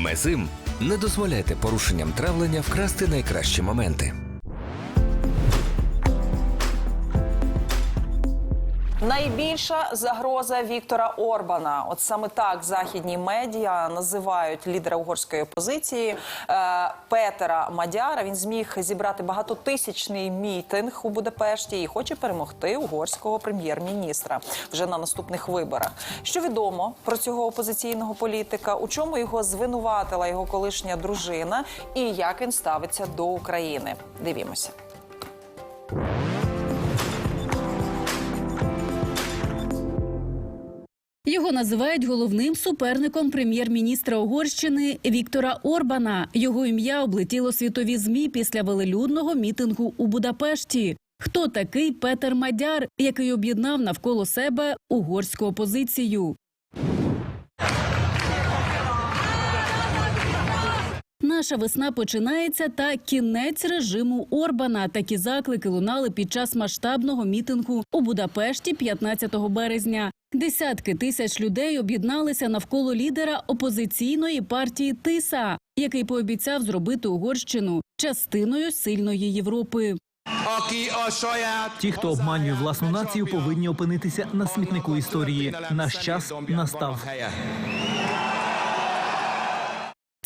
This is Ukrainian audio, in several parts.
Мезим не дозволяйте порушенням травлення вкрасти найкращі моменти. Найбільша загроза Віктора Орбана. От саме так західні медіа називають лідера угорської опозиції е, Петера Мадяра. Він зміг зібрати багатотисячний мітинг у Будапешті і хоче перемогти угорського прем'єр-міністра вже на наступних виборах. Що відомо про цього опозиційного політика? У чому його звинуватила його колишня дружина, і як він ставиться до України? Дивімося. Його називають головним суперником прем'єр-міністра Угорщини Віктора Орбана. Його ім'я облетіло світові змі після велелюдного мітингу у Будапешті. Хто такий Петер Мадяр, який об'єднав навколо себе угорську опозицію? Наша весна починається та кінець режиму Орбана. Такі заклики лунали під час масштабного мітингу у Будапешті 15 березня. Десятки тисяч людей об'єдналися навколо лідера опозиційної партії Тиса, який пообіцяв зробити Угорщину частиною сильної Європи. Ті, хто обманює власну націю, повинні опинитися на смітнику історії. Наш час настав.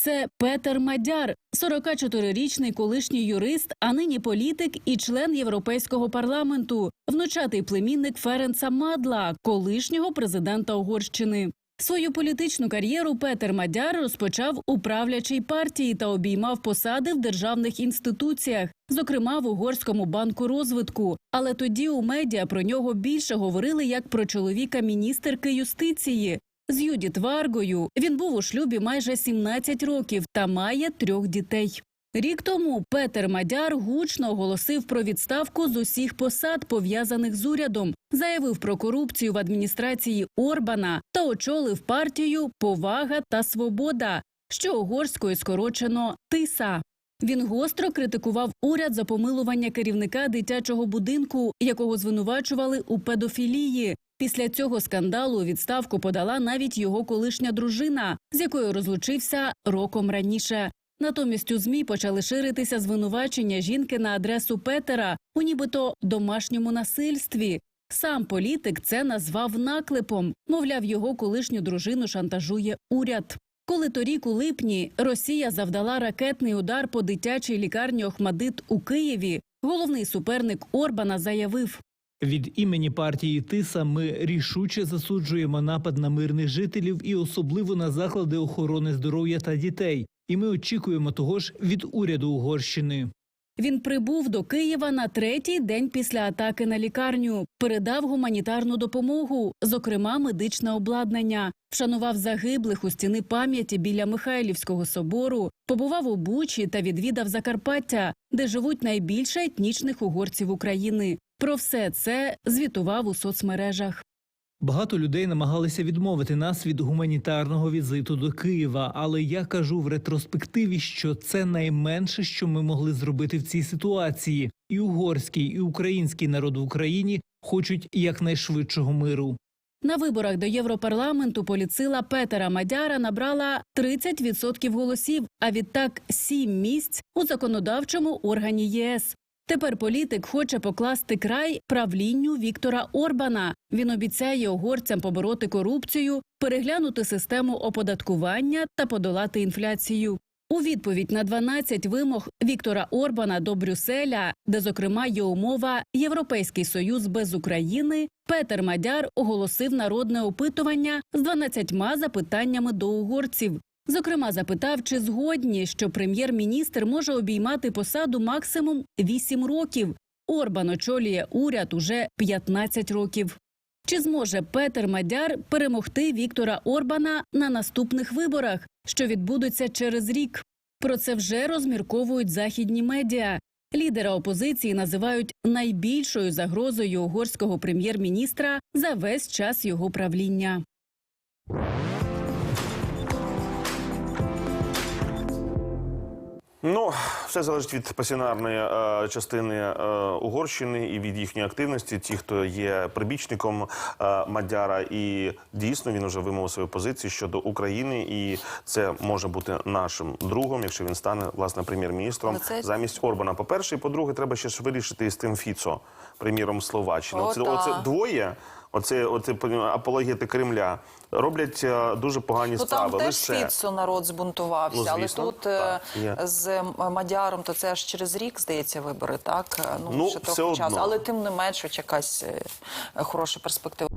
Це Петер Мадяр, 44-річний колишній юрист, а нині політик і член Європейського парламенту, внучатий племінник Ференца Мадла, колишнього президента Угорщини. Свою політичну кар'єру Петер Мадяр розпочав у правлячій партії та обіймав посади в державних інституціях, зокрема в угорському банку розвитку. Але тоді у медіа про нього більше говорили як про чоловіка міністерки юстиції. З Юдіт Варгою він був у шлюбі майже 17 років та має трьох дітей. Рік тому Петер Мадяр гучно оголосив про відставку з усіх посад, пов'язаних з урядом, заявив про корупцію в адміністрації Орбана та очолив партію Повага та Свобода, що угорською скорочено Тиса. Він гостро критикував уряд за помилування керівника дитячого будинку, якого звинувачували у педофілії. Після цього скандалу відставку подала навіть його колишня дружина, з якою розлучився роком раніше. Натомість у змі почали ширитися звинувачення жінки на адресу Петера у нібито домашньому насильстві. Сам політик це назвав наклепом. Мовляв, його колишню дружину шантажує уряд. Коли торік у липні Росія завдала ракетний удар по дитячій лікарні Охмадит у Києві, головний суперник Орбана заявив: Від імені партії Тиса ми рішуче засуджуємо напад на мирних жителів і особливо на заклади охорони здоров'я та дітей. І ми очікуємо того ж від уряду Угорщини. Він прибув до Києва на третій день після атаки на лікарню, передав гуманітарну допомогу, зокрема медичне обладнання, вшанував загиблих у стіни пам'яті біля Михайлівського собору, побував у Бучі та відвідав Закарпаття, де живуть найбільше етнічних угорців України. Про все це звітував у соцмережах. Багато людей намагалися відмовити нас від гуманітарного візиту до Києва, але я кажу в ретроспективі, що це найменше, що ми могли зробити в цій ситуації. І угорський, і український народ в Україні хочуть якнайшвидшого миру. На виборах до Європарламенту поліцила Петера Мадяра набрала 30% голосів, а відтак 7 місць у законодавчому органі ЄС. Тепер політик хоче покласти край правлінню Віктора Орбана. Він обіцяє угорцям побороти корупцію, переглянути систему оподаткування та подолати інфляцію. У відповідь на 12 вимог Віктора Орбана до Брюсселя, де зокрема є умова Європейський Союз без України, Петер Мадяр оголосив народне опитування з 12 запитаннями до угорців. Зокрема, запитав, чи згодні, що прем'єр-міністр може обіймати посаду максимум 8 років. Орбан очолює уряд уже 15 років. Чи зможе Петер Мадяр перемогти Віктора Орбана на наступних виборах, що відбудуться через рік? Про це вже розмірковують західні медіа. Лідера опозиції називають найбільшою загрозою угорського прем'єр-міністра за весь час його правління. Ну, все залежить від пасіонарної е, частини е, Угорщини і від їхньої активності. Ті, хто є прибічником е, Мадяра, і дійсно він вже вимовив свою позицію щодо України, і це може бути нашим другом, якщо він стане власне прем'єр-міністром це- замість Орбана. По перше, і по-друге, треба ще ж вирішити з тим Фіцо, прем'єром Словаччини. О, Оце, та. оце двоє. Оце, оце апологети Кремля роблять е, дуже погані Ну справи. там теж Лише Фіцо народ збунтувався, Ну, але тут е, так, з Мадяром, то це аж через рік здається вибори, так? ну, Ну, ще все трохи часу. Але тим не менш, якась е, хороша перспектива.